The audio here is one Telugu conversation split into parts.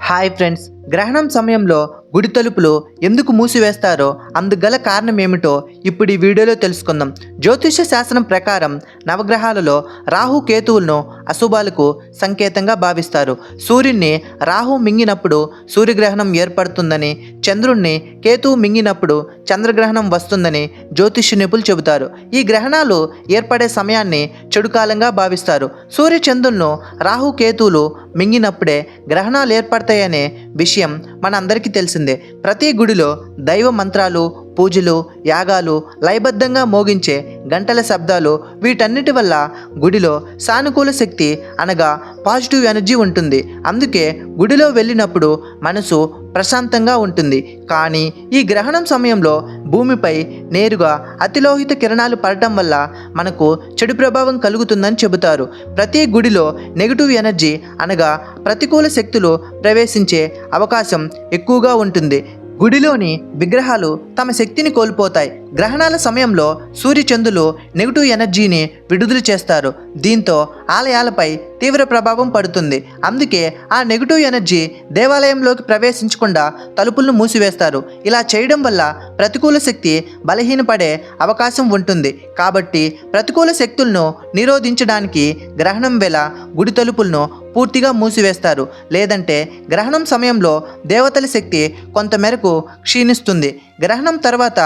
హాయ్ ఫ్రెండ్స్ గ్రహణం సమయంలో గుడి తలుపులు ఎందుకు మూసివేస్తారో అందుగల కారణం ఏమిటో ఇప్పుడు ఈ వీడియోలో తెలుసుకుందాం. జ్యోతిష శాస్త్రం ప్రకారం నవగ్రహాలలో రాహు కేతువులను అశుభాలకు సంకేతంగా భావిస్తారు. సూర్యుడిని రాహు మింగినప్పుడు సూర్యగ్రహణం ఏర్పడుతుందని చంద్రుణ్ణి కేతువు మింగినప్పుడు చంద్రగ్రహణం వస్తుందని జ్యోతిష నిపుణులు చెబుతారు. ఈ గ్రహణాలు ఏర్పడే సమయాన్ని చెడుకాలంగా భావిస్తారు. సూర్య చంద్రులను రాహు కేతువులు మింగినప్పుడే గ్రహణాలు ఏర్పడతాయనే విషయం మనందరికీ తెలిసిందే. ప్రతి గుడిలో దైవ మంత్రాలు పూజలు యాగాలు లయబద్ధంగా మోగించే గంటల శబ్దాలు వీటన్నిటి వల్ల గుడిలో సానుకూల శక్తి అనగా పాజిటివ్ ఎనర్జీ ఉంటుంది. అందుకే గుడిలో వెళ్ళినప్పుడు మనసు ప్రశాంతంగా ఉంటుంది. కానీ ఈ గ్రహణం సమయంలో భూమిపై నేరుగా అతిలోహిత కిరణాలు పడటం వల్ల మనకు చెడు ప్రభావం కలుగుతుందని చెబుతారు. ప్రతి గుడిలో నెగిటివ్ ఎనర్జీ అనగా ప్రతికూల శక్తులు ప్రవేశించే అవకాశం ఎక్కువగా ఉంటుంది. గుడిలోని విగ్రహాలు తమ శక్తిని కోల్పోతాయి. గ్రహణాల సమయంలో సూర్యచంద్రులు నెగిటివ్ ఎనర్జీని విడుదల చేస్తారు. దీంతో ఆలయాలపై తీవ్ర ప్రభావం పడుతుంది. అందుకే ఆ నెగిటివ్ ఎనర్జీ దేవాలయంలోకి ప్రవేశించకుండా తలుపులను మూసివేస్తారు. ఇలా చేయడం వల్ల ప్రతికూల శక్తి బలహీనపడే అవకాశం ఉంటుంది. కాబట్టి ప్రతికూల శక్తులను నిరోధించడానికి గ్రహణం వేళ గుడి తలుపులను పూర్తిగా మూసివేస్తారు. లేదంటే గ్రహణం సమయంలో దేవతల శక్తి కొంతమేరకు క్షీణిస్తుంది. గ్రహణం తర్వాత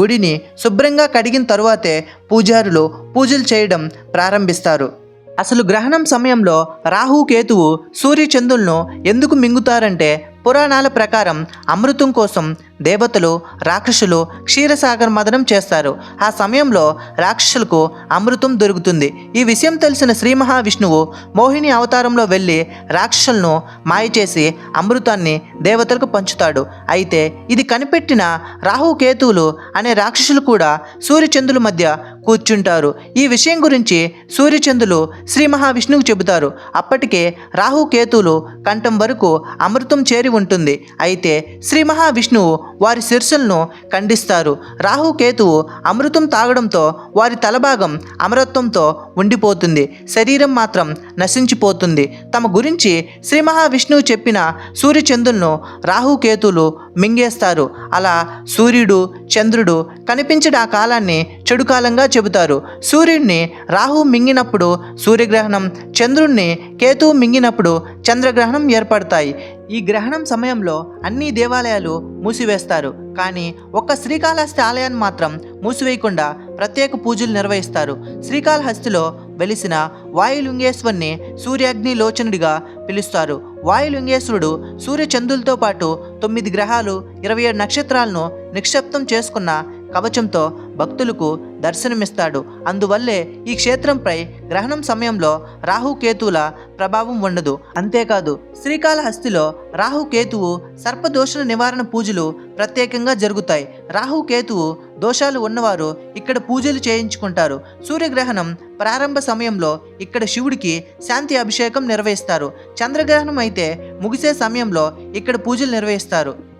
గుడిని శుభ్రంగా కడిగిన తరువాతే పూజారులు పూజలు చేయడం ప్రారంభిస్తారు. అసలు గ్రహణం సమయంలో రాహు కేతువు సూర్యచంద్రులను ఎందుకు మింగుతారంటే పురాణాల ప్రకారం అమృతం కోసం దేవతలు రాక్షసులు క్షీరసాగర్ మదనం చేస్తారు. ఆ సమయంలో రాక్షసులకు అమృతం దొరుకుతుంది. ఈ విషయం తెలిసిన శ్రీ మహావిష్ణువు మోహిని అవతారంలో వెళ్ళి రాక్షసులను మాయ చేసి అమృతాన్ని దేవతలకు పంచుతాడు. అయితే ఇది కనిపెట్టిన రాహు కేతువులు అనే రాక్షసులు కూడా సూర్యచంద్రుల మధ్య కూర్చుంటారు. ఈ విషయం గురించి సూర్యచంద్రులు శ్రీ మహావిష్ణువు చెబుతారు. అప్పటికే రాహుకేతువులు కంఠం వరకు అమృతం చేరి ఉంటుంది. అయితే శ్రీ మహావిష్ణువు వారి శిరస్సులను ఖండిస్తారు. రాహుకేతువు అమృతం తాగడంతో వారి తలభాగం అమరత్వంతో ఉండిపోతుంది. శరీరం మాత్రం నశించిపోతుంది. తమ గురించి శ్రీ మహావిష్ణువు చెప్పిన సూర్యచంద్రులను రాహుకేతులు మింగేస్తారు. అలా సూర్యుడు చంద్రుడు కనిపించని ఆ కాలాన్ని చెడు కాలంగా చెబుతారు. సూర్యుడిని రాహు మింగినప్పుడు సూర్యగ్రహణం చంద్రుణ్ణి కేతువు మింగినప్పుడు చంద్రగ్రహణం ఏర్పడతాయి. ఈ గ్రహణం సమయంలో అన్ని దేవాలయాలు మూసివేస్తారు. కానీ ఒక్క శ్రీకాళహస్తి ఆలయాన్ని మాత్రం మూసివేయకుండా ప్రత్యేక పూజలు నిర్వహిస్తారు. శ్రీకాళహస్తిలో వెలిసిన వాయులింగేశ్వరుని సూర్యాగ్ని లోచనుడిగా పిలుస్తారు. వాయులింగేశ్వరుడు సూర్యచంద్రులతో పాటు తొమ్మిది గ్రహాలు ఇరవై ఏడు నక్షత్రాలను నిక్షిప్తం చేసుకున్న కవచంతో భక్తులకు దర్శనమిస్తాడు. అందువల్లే ఈ క్షేత్రంపై గ్రహణం సమయంలో రాహు కేతువుల ప్రభావం ఉండదు. అంతేకాదు శ్రీకాళహస్తిలో రాహు కేతువు సర్పదోషణ నివారణ పూజలు ప్రత్యేకంగా జరుగుతాయి. రాహు కేతువు దోషాలు ఉన్నవారు ఇక్కడ పూజలు చేయించుకుంటారు. సూర్యగ్రహణం ప్రారంభ సమయంలో ఇక్కడ శివుడికి శాంతి అభిషేకం నిర్వహిస్తారు. చంద్రగ్రహణం అయితే ముగిసే సమయంలో ఇక్కడ పూజలు నిర్వహిస్తారు.